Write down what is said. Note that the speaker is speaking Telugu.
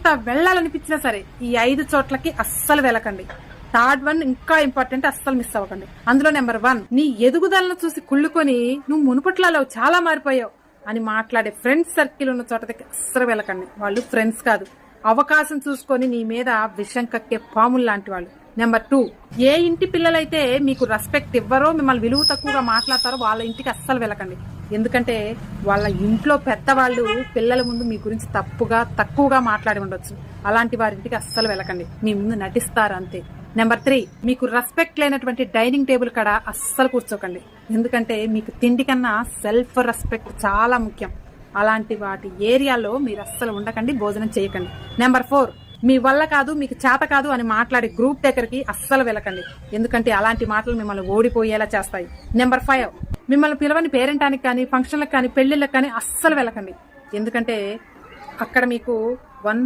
ఎంత వెళ్ళాలనిపించినా సరే ఈ ఐదు చోట్లకి అస్సలు వెళ్ళకండి. థర్డ్ వన్ ఇంకా ఇంపార్టెంట్ అస్సలు మిస్ అవ్వకండి. అందులో నెంబర్ వన్ నీ ఎదుగుదలను చూసి కుళ్ళుకొని నువ్వు మునుపట్లలో చాలా మారిపోయావు అని మాట్లాడే ఫ్రెండ్స్ సర్కిల్ ఉన్న చోట దగ్గర అస్సలు వెళ్ళకండి. వాళ్ళు ఫ్రెండ్స్ కాదు. అవకాశం చూసుకొని నీ మీద విషం కక్కే పాములు లాంటి వాళ్ళు. నెంబర్ టూ ఏ ఇంటి పిల్లలైతే మీకు రెస్పెక్ట్ ఇవ్వరో మిమ్మల్ని విలువ తక్కువగా మాట్లాడతారో వాళ్ళ ఇంటికి అస్సలు వెళ్ళకండి. ఎందుకంటే వాళ్ళ ఇంట్లో పెద్దవాళ్ళు పిల్లల ముందు మీ గురించి తప్పుగా తక్కువగా మాట్లాడి ఉండొచ్చు. అలాంటి వారింటికి అస్సలు వెళ్ళకండి. మీ ముందు నటిస్తారు అంతే. నెంబర్ త్రీ మీకు రెస్పెక్ట్ లేనటువంటి డైనింగ్ టేబుల్ కాడ అస్సలు కూర్చోకండి. ఎందుకంటే మీకు తిండి కన్నా సెల్ఫ్ రెస్పెక్ట్ చాలా ముఖ్యం. అలాంటి వాటి ఏరియాలో మీరు అస్సలు ఉండకండి భోజనం చేయకండి. నెంబర్ ఫోర్ మీ వల్ల కాదు మీకు చేత కాదు అని మాట్లాడే గ్రూప్ దగ్గరికి అస్సలు వెళ్ళకండి. ఎందుకంటే అలాంటి మాటలు మిమ్మల్ని ఓడిపోయేలా చేస్తాయి. నెంబర్ ఫైవ్ మిమ్మల్ని పిలవని పేరెంటానికి కానీ ఫంక్షన్లకు కానీ పెళ్ళిళ్ళకి కానీ అస్సలు వెళ్ళకండి. ఎందుకంటే అక్కడ మీకు వన్